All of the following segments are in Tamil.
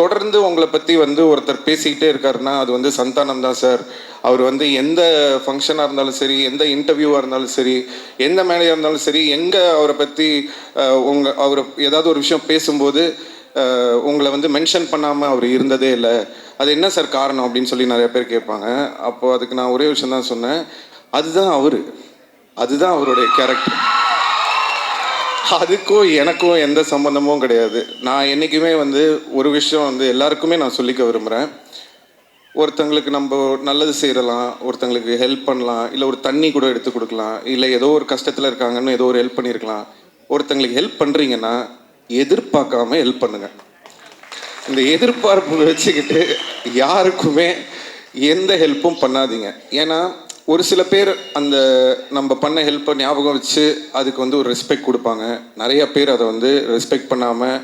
தொடர்ந்து உங்களை பற்றி வந்து ஒருத்தர் பேசிக்கிட்டே இருக்காருன்னா அது வந்து சந்தானம் தான் சார். அவர் வந்து எந்த ஃபங்க்ஷனாக இருந்தாலும் சரி எந்த இன்டர்வியூவாக இருந்தாலும் சரி எந்த மேடையாக இருந்தாலும் சரி எங்கே அவரை பற்றி உங்கள் அவர் ஏதாவது ஒரு விஷயம் பேசும்போது உங்களை வந்து மென்ஷன் பண்ணாமல் அவர் இருந்ததே இல்லை. அது என்ன சார் காரணம் அப்படின்னு சொல்லி நிறைய பேர் கேட்பாங்க. அப்போது அதுக்கு நான் ஒரே விஷயம் தான் சொன்னேன். அதுதான் அவர். அதுதான் அவருடைய கேரக்டர் அதுக்கும் எனக்கும் எந்த சம்மந்தமும் கிடையாது. நான் என்றைக்குமே வந்து ஒரு விஷயம் வந்து எல்லாருக்குமே நான் சொல்லிக்க விரும்புகிறேன் ஒருத்தங்களுக்கு நம்ம நல்லது செய்யலாம் ஒருத்தங்களுக்கு ஹெல்ப் பண்ணலாம் இல்லை ஒரு தண்ணி கூட எடுத்து கொடுக்கலாம் இல்லை ஏதோ ஒரு கஷ்டத்தில் இருக்காங்கன்னு ஏதோ ஒரு ஹெல்ப் பண்ணியிருக்கலாம் ஒருத்தங்களுக்கு ஹெல்ப் பண்ணுறீங்கன்னா எதிர்பார்க்காம ஹெல்ப் பண்ணுங்கள் இந்த எதிர்பார்ப்பு வச்சுக்கிட்டு யாருக்குமே எந்த ஹெல்ப்பும் பண்ணாதீங்க. ஏன்னா ஒரு சில பேர் அந்த நம்ம பண்ண ஹெல்ப்பை ஞாபகம் வச்சு அதுக்கு வந்து ஒரு ரெஸ்பெக்ட் கொடுப்பாங்க. நிறைய பேர் அதை வந்து ரெஸ்பெக்ட் பண்ணாமல்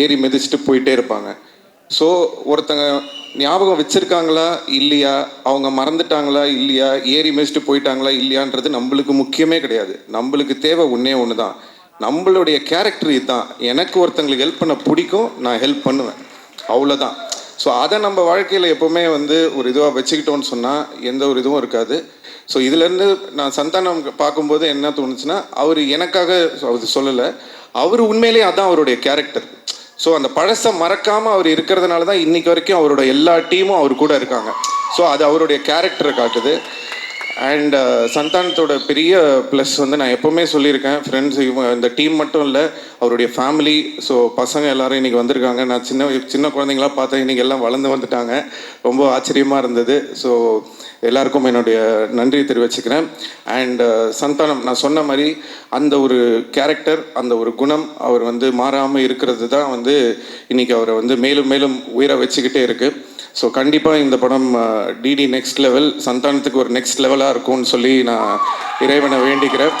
ஏறி மிதிச்சுட்டு போயிட்டே இருப்பாங்க. ஸோ ஒருத்தங்க ஞாபகம் வச்சுருக்காங்களா? இல்லையா? அவங்க மறந்துட்டாங்களா? இல்லையா? ஏறி மிதிச்சுட்டு போயிட்டாங்களா? இல்லையான்றது நம்மளுக்கு முக்கியமே கிடையாது. நம்மளுக்கு தேவை ஒன்றே ஒன்று தான் நம்மளுடைய கேரக்டர் இதுதான். எனக்கு ஒருத்தங்களுக்கு ஹெல்ப் பண்ண பிடிக்கும் நான் ஹெல்ப் பண்ணுவேன். அவ்வளோதான் ஸோ அதை நம்ம வாழ்க்கையில் எப்போவுமே வந்து ஒரு இதுவாக வச்சுக்கிட்டோம்னு சொன்னால் எந்த ஒரு இதுவும் இருக்காது. ஸோ இதுலேருந்து நான் சந்தானம் பார்க்கும்போது என்ன தோணுச்சுன்னா அவர் எனக்காக அவர் சொல்லலை. அவர் உண்மையிலேயே அதான் அவருடைய கேரக்டர் ஸோ அந்த பழசை மறக்காமல் அவர் இருக்கிறதுனால தான் இன்னைக்கு வரைக்கும் அவரோட எல்லா டீமும் அவர் கூட இருக்காங்க. ஸோ அது அவருடைய கேரக்டரை காட்டுது. அண்ட் uh, சந்தானத்தோட பெரிய ப்ளஸ் வந்து நான் எப்போவுமே சொல்லியிருக்கேன். ஃப்ரெண்ட்ஸ் இவங்க இந்த டீம் மட்டும் இல்லை அவருடைய ஃபேமிலி ஸோ பசங்க எல்லாரும் இன்றைக்கி வந்திருக்காங்க. நான் சின்ன சின்ன குழந்தைங்களாம் பார்த்தேன் இன்றைக்கி எல்லாம் வளர்ந்து வந்துட்டாங்க. ரொம்ப ஆச்சரியமாக இருந்தது. ஸோ எல்லாருக்கும் என்னுடைய நன்றி தெரிவிச்சுக்கிறேன். அண்ட் uh, சந்தானம் நான் சொன்ன மாதிரி அந்த ஒரு கேரக்டர் அந்த ஒரு குணம் அவர் வந்து மாறாமல் இருக்கிறது தான் வந்து இன்றைக்கி அவரை வந்து மேலும் மேலும் உயிரை வச்சுக்கிட்டே இருக்குது ஸோ கண்டிப்பாக இந்த படம் டிடி நெக்ஸ்ட் லெவல் சந்தானத்துக்கு ஒரு நெக்ஸ்ட் லெவலாக இருக்கும்னு சொல்லி நான் இறைவனை வேண்டிக்கிறேன்.